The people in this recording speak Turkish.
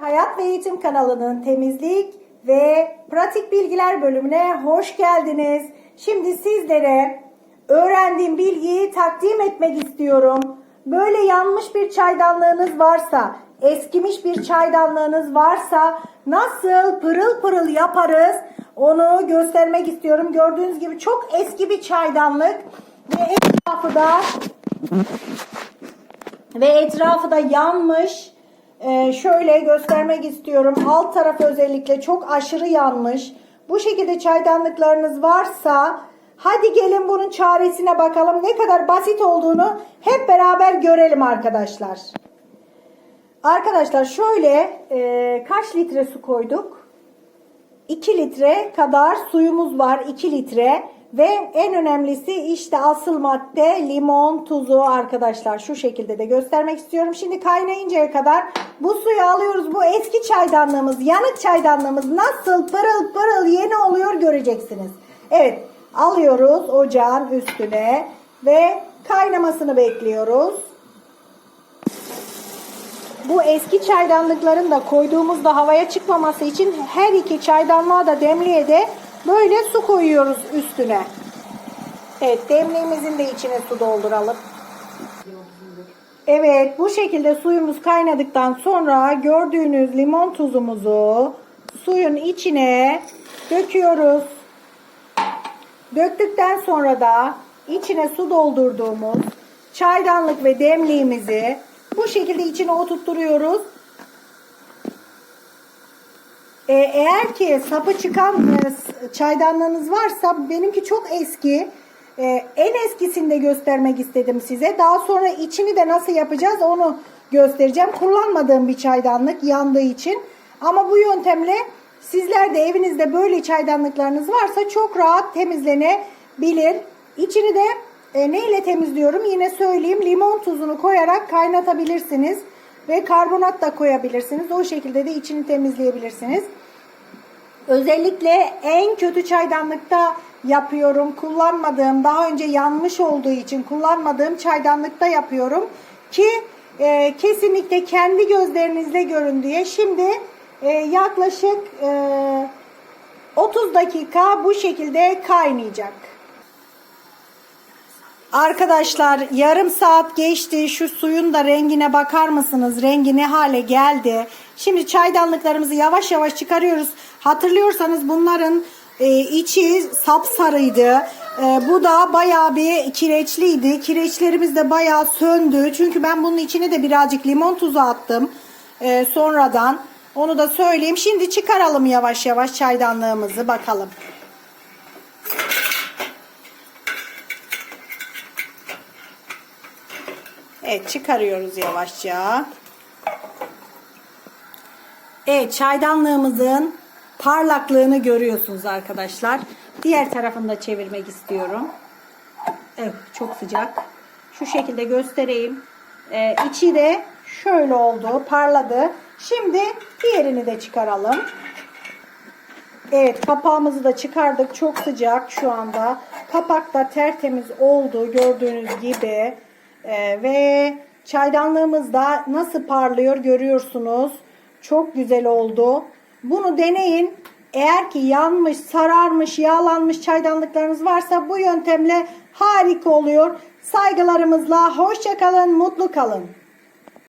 Hayat ve Eğitim kanalının temizlik ve pratik bilgiler bölümüne hoş geldiniz. Şimdi sizlere öğrendiğim bilgiyi takdim etmek istiyorum. Böyle yanmış bir çaydanlığınız varsa, eskimiş bir çaydanlığınız varsa nasıl pırıl pırıl yaparız onu göstermek istiyorum. Gördüğünüz gibi çok eski bir çaydanlık ve etrafı da ve etrafı da yanmış. Ee, şöyle göstermek istiyorum. Alt tarafı özellikle çok aşırı yanmış. Bu şekilde çaydanlıklarınız varsa hadi gelin bunun çaresine bakalım. Ne kadar basit olduğunu hep beraber görelim arkadaşlar. Arkadaşlar şöyle e, kaç litre su koyduk? 2 litre kadar suyumuz var 2 litre ve en önemlisi işte asıl madde limon tuzu arkadaşlar şu şekilde de göstermek istiyorum. Şimdi kaynayıncaya kadar bu suyu alıyoruz bu eski çaydanlığımız yanık çaydanlığımız nasıl pırıl pırıl yeni oluyor göreceksiniz. Evet alıyoruz ocağın üstüne ve kaynamasını bekliyoruz. Bu eski çaydanlıkların da koyduğumuzda havaya çıkmaması için her iki çaydanlığa da demliğe de böyle su koyuyoruz üstüne. Evet demliğimizin de içine su dolduralım. Evet bu şekilde suyumuz kaynadıktan sonra gördüğünüz limon tuzumuzu suyun içine döküyoruz. Döktükten sonra da içine su doldurduğumuz çaydanlık ve demliğimizi bu şekilde içine oturtturuyoruz. Ee, eğer ki sapı çıkan e, çaydanlığınız varsa benimki çok eski. Ee, en eskisini de göstermek istedim size. Daha sonra içini de nasıl yapacağız onu göstereceğim. Kullanmadığım bir çaydanlık yandığı için. Ama bu yöntemle sizler de evinizde böyle çaydanlıklarınız varsa çok rahat temizlenebilir. İçini de e, ne ile temizliyorum yine söyleyeyim. Limon tuzunu koyarak kaynatabilirsiniz. Ve karbonat da koyabilirsiniz. O şekilde de içini temizleyebilirsiniz. Özellikle en kötü çaydanlıkta yapıyorum. Kullanmadığım, daha önce yanmış olduğu için kullanmadığım çaydanlıkta yapıyorum. Ki e, kesinlikle kendi gözlerinizle görün diye. Şimdi e, yaklaşık e, 30 dakika bu şekilde kaynayacak. Arkadaşlar yarım saat geçti. Şu suyun da rengine bakar mısınız? Rengi ne hale geldi? Şimdi çaydanlıklarımızı yavaş yavaş çıkarıyoruz. Hatırlıyorsanız bunların e, içi sapsarıydı. E, bu da bayağı bir kireçliydi. Kireçlerimiz de bayağı söndü. Çünkü ben bunun içine de birazcık limon tuzu attım. E, sonradan. Onu da söyleyeyim. Şimdi çıkaralım yavaş yavaş çaydanlığımızı bakalım. Evet çıkarıyoruz yavaşça. Evet çaydanlığımızın parlaklığını görüyorsunuz arkadaşlar. Diğer tarafını da çevirmek istiyorum. Evet çok sıcak. Şu şekilde göstereyim. Ee, içi de şöyle oldu parladı. Şimdi diğerini de çıkaralım. Evet kapağımızı da çıkardık. Çok sıcak şu anda. Kapak da tertemiz oldu gördüğünüz gibi. Ee, ve çaydanlığımız da nasıl parlıyor görüyorsunuz. Çok güzel oldu. Bunu deneyin. Eğer ki yanmış, sararmış, yağlanmış çaydanlıklarınız varsa bu yöntemle harika oluyor. Saygılarımızla hoşça kalın, mutlu kalın.